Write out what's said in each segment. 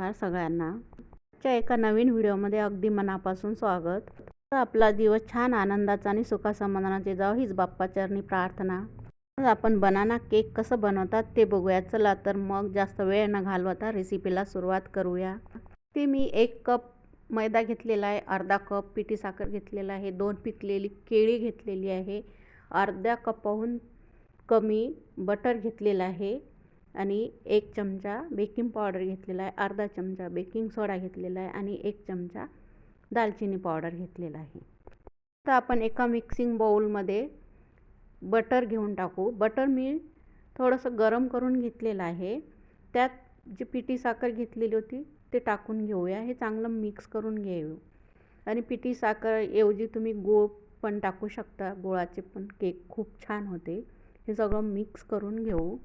नमस्कार सगळ्यांना. आजच्या एका नवीन व्हिडिओमध्ये अगदी मनापासून स्वागत. तर आपला दिवस छान आनंदाचा आणि सुखासमाधानाचे जाव हीच बाप्पाचरणी प्रार्थना. आज आपण बनाना केक कसं बनवतात ते बघूया. चला तर मग जास्त वेळ न घालवता रेसिपीला सुरुवात करूया. ते मी एक कप मैदा घेतलेला आहे अर्धा कप पिठी साखर घेतलेला आहे दोन पिकलेली केळी घेतलेली आहे अर्ध्या कपाहून कमी बटर घेतलेलं आहे. आणि एक चमचा बेकिंग पावडर घेतलेला आहे अर्धा चमचा बेकिंग सोडा घेतलेला आहे आणि एक चमचा दालचिनी पावडर घेतलेला आहे. तर आपण एका मिक्सिंग बाऊलमध्ये बटर घेऊन टाकू. बटर मी थोडंसं गरम करून घेतलेलं आहे. त्यात जी पिठी साखर घेतलेली होती ते टाकून घेऊया. हे चांगलं मिक्स करून घेऊ. आणि पिठी साखर ऐवजी तुम्ही गूळ पण टाकू शकता. गुळाचे पण केक खूप छान होते. हे सगळं मिक्स करून घेऊ.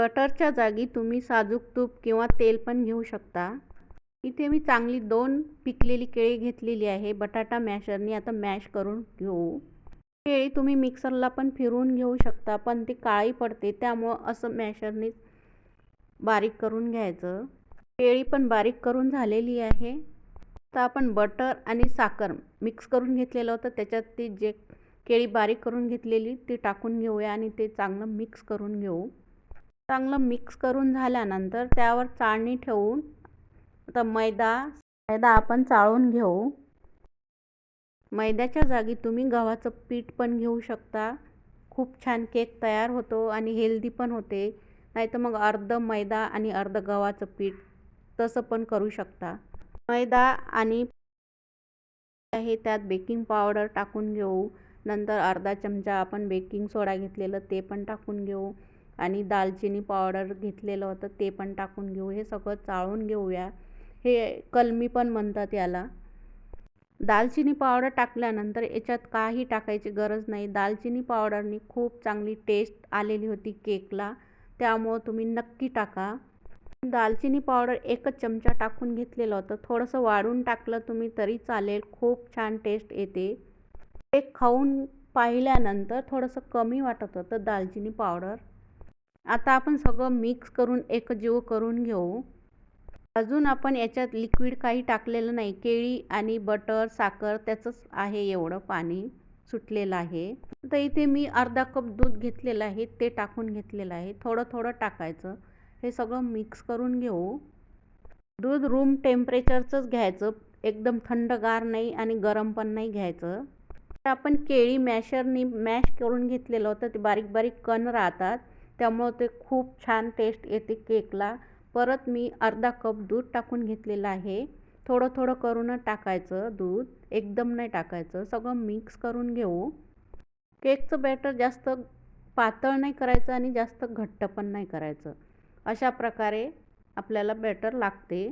बटरच्या जागी तुम्ही साजूक तूप किंवा तेल पण घेऊ शकता. इथे मी चांगली दोन पिकलेली केळी घेतलेली आहे. बटाटा मॅशरनी आता मॅश करून घेऊ. केळी तुम्ही मिक्सरला पण फिरवून घेऊ शकता पण ती काळी पडते त्यामुळं असं मॅशरनी बारीक करून घ्यायचं. केळी पण बारीक करून झालेली आहे. तर आपण बटर आणि साखर मिक्स करून घेतलेलं होतं त्याच्यात ती जे केळी बारीक करून घेतलेली ती टाकून घेऊया आणि ते चांगलं मिक्स करून घेऊ. चांगलं मिक्स करून झाल्यानंतर त्यावर चाळणी ठेवून आता मैदा मैदा आपण चाळून घेऊ. मैद्याच्या जागी तुम्ही गव्हाचं पीठ पण घेऊ शकता. खूप छान केक तयार होतो आणि हेल्दी पण होते. नाही तर मग अर्ध मैदा आणि अर्ध गव्हाचं पीठ तसं पण करू शकता. मैदा आणि हे त्यात बेकिंग पावडर टाकून घेऊ. नंतर अर्धा चमचा आपण बेकिंग सोडा घेतलेलं ते पण टाकून घेऊ. आणि दालचिनी पावडर घेतलेलं होतं ते पण टाकून घेऊ. हे सगळं चाळून घेऊया. हे कलमी पण म्हणतात याला. दालचिनी पावडर टाकल्यानंतर याच्यात काही टाकायची गरज नाही. दालचिनी पावडरनी खूप चांगली टेस्ट आलेली होती केकला. त्यामुळं तुम्ही नक्की टाका. दालचिनी पावडर एकच चमचा टाकून घेतलेलं होतं. थोडंसं वाढून टाकलं तुम्ही तरी चालेल. खूप छान टेस्ट येते. केक खाऊन पाहिल्यानंतर थोडंसं कमी वाटत होतं दालचिनी पावडर आता आपण सगळं मिक्स करून एकजीव करून घेऊ. अजून आपण याच्यात लिक्विड काही टाकलेलं नाही. केळी आणि बटर साखर त्याचंच आहे एवढं पाणी सुटलेलं आहे. तर इथे मी अर्धा कप दूध घेतलेलं आहे ते टाकून घेतलेलं आहे. थोडं थोडं टाकायचं. हे सगळं मिक्स करून घेऊ. दूध रूम टेम्परेचरचंच घ्यायचं. एकदम थंडगार नाही आणि गरम पण नाही घ्यायचं. आपण केळी मॅशरनी मॅश करून घेतलेलं होतं. ते बारीक बारीक कण राहतात. त्यामुळं ते खूप छान टेस्ट येते केकला परत मी अर्धा कप दूध टाकून घेतलेलं आहे. थोडं थोडं करून टाकायचं दूध. एकदम नाही टाकायचं. सगळं मिक्स करून घेऊ. केकचं बॅटर जास्त पातळ नाही करायचं आणि जास्त घट्ट पण नाही करायचं. अशा प्रकारे आपल्याला बॅटर लागते.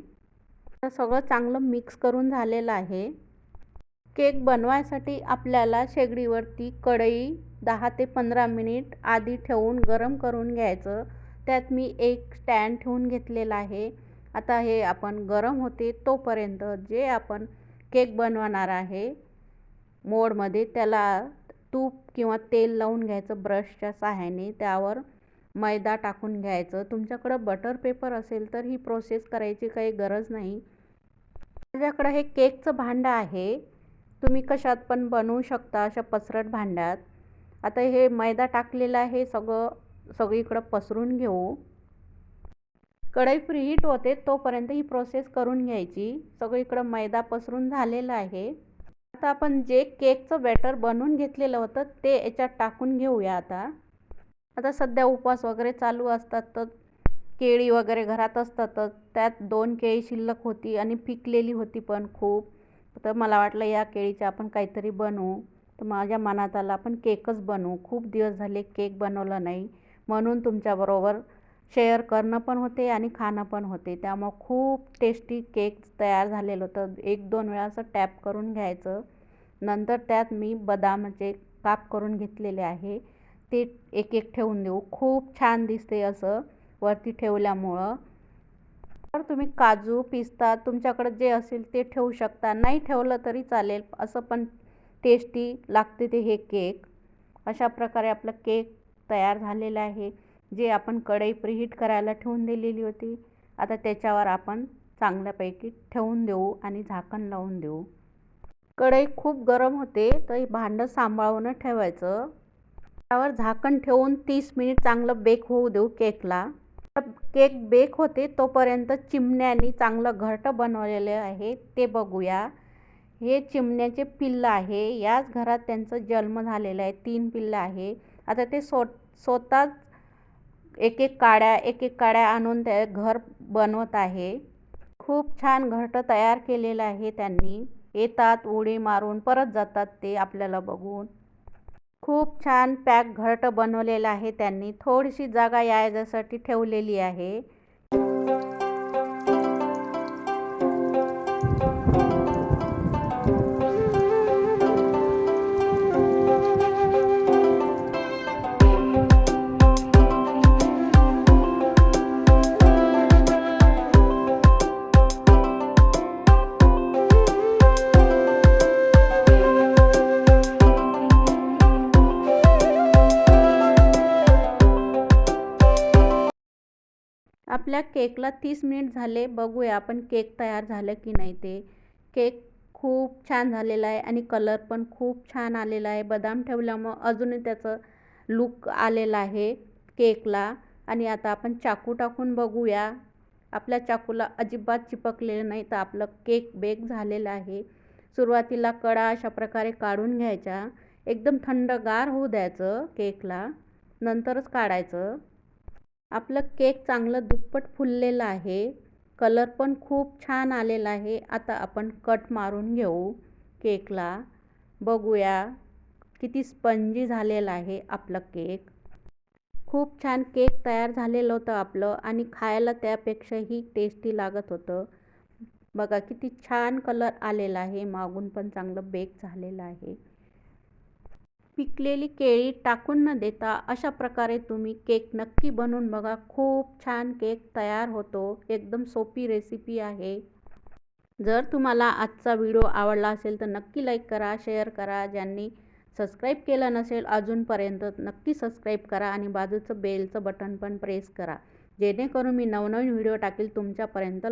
तर सगळं चांगलं मिक्स करून झालेलं आहे. केक बनवायसाठी आपल्याला शेगडीवरती कढई दहा ते पंधरा मिनिट आधी ठेवून गरम करून घ्यायचं. त्यात मी एक स्टँड ठेवून घेतलेला आहे. आता हे आपण गरम होते तोपर्यंत जे आपण केक बनवणार आहे मोडमध्ये त्याला तूप किंवा तेल लावून घ्यायचं ब्रशच्या सहाय्याने. त्यावर मैदा टाकून घ्यायचं. तुमच्याकडं बटर पेपर असेल तर ही प्रोसेस करायची काही गरज नाही. माझ्याकडं हे केकचं भांडं आहे. तुम्ही कशात पण बनवू शकता अशा पसरट भांड्यात. आता हे मैदा टाकलेला आहे सगळं सगळीकडं पसरून घेऊ. कढई प्रीहीट होते तोपर्यंत ही प्रोसेस करून घ्यायची. सगळीकडं मैदा पसरून झालेला आहे. आता आपण जे केकचं बॅटर बनवून घेतलेलं होतं ते याच्यात टाकून घेऊया आता. आता सध्या उपवास वगैरे चालू असतात तर केळी वगैरे घरात असतातच. त्यात दोन केळी शिल्लक होती आणि पिकलेली होती पण खूप. तर मला वाटलं या केळीचे आपण काहीतरी बनवू. तर माझ्या मनात आला आपण केकच बनवू. खूप दिवस झाले केक बनवला नाही. म्हणून तुमच्याबरोबर शेअर करणं पण होते आणि खाणं पण होते. त्यामुळं खूप टेस्टी केक तयार झालेलं होतं. एक दोन वेळा असं टॅप करून घ्यायचं. नंतर त्यात मी बदामाचे काप करून घेतलेले आहे. ते एक एक ठेवून देऊ. खूप छान दिसते असं वरती ठेवल्यामुळं. तर तुम्ही काजू पिस्ता तुमच्याकडं जे असेल ते ठेवू शकता. नाही ठेवलं तरी चालेल. असं पण टेस्टी लागते ते हे केक. अशा प्रकारे आपलं केक तयार झालेलं आहे जे आपण कढई प्रिहीट करायला ठेवून दिलेली होती. आता त्याच्यावर आपण चांगल्यापैकी ठेवून देऊ आणि झाकण लावून देऊ. कढई खूप गरम होते तर हे भांडं सांभाळून ठेवायचं. त्यावर झाकण ठेवून तीस मिनिट चांगलं बेक होऊ देऊ केकला. केक बेक होते तोपर्यंत चिमण्यानी चांगलं घरटं बनवलेलं आहे ते बघूया. हे चिमण्याचे पिल्लं आहे. याच घरात त्यांचा जन्म झालेला आहे. तीन पिल्लं आहे. आता ते सो स्वतःच एक एक काड्या एक एक काड्या आणून त्या घर बनवत आहे. खूप छान घरटं तयार केलेलं आहे त्यांनी. येतात उडी मारून परत जातात ते आपल्याला बघून. खूप छान पॅक घरटं बनवलेलं आहे त्यांनी. थोडीशी जागा यायसाठी ठेवलेली आहे. आपल्या केकला तीस मिनिट झाले बघूया आपण केक तयार झालं की नाही ते. केक खूप छान झालेला आहे आणि कलर पण खूप छान आलेला आहे. बदाम ठेवल्यामुळं अजूनही त्याचं लुक आलेला आहे केकला. आणि आता आपण चाकू टाकून बघूया. आपल्या चाकूला अजिबात चिपकलेलं नाही तर आपलं केक बेक झालेलं आहे. सुरुवातीला कडा अशा प्रकारे काढून घ्यायच्या. एकदम थंडगार होऊ द्यायचं केकला. नंतरच काढायचं. आपलं केक चांगलं दुप्पट फुललेलं आहे. कलर पण खूप छान आलेला आहे. आता आपण कट मारून घेऊ केकला. बघूया किती स्पंजी झालेला आहे आपलं केक. खूप छान केक तयार झालेलं होतं आपलं आणि खायला त्यापेक्षाही टेस्टी लागत होतं. बघा किती छान कलर आलेला आहे. मागून पण चांगलं बेक झालेलं आहे. पिकलेली केळी टाकून न देता अशा प्रकारे तुम्ही केक नक्की बनवून बघा. खूप छान केक तयार होतो. एकदम सोपी रेसिपी आहे. जर तुम्हाला आजचा व्हिडिओ आवडला असेल तर नक्की लाईक करा शेअर करा. ज्यांनी सबस्क्राईब केलं नसेल अजूनपर्यंत नक्की सबस्क्राईब करा आणि बाजूचं बेलचं बटन पण प्रेस करा. जेणेकरून मी नवनवीन व्हिडिओ टाकेल तुमच्यापर्यंत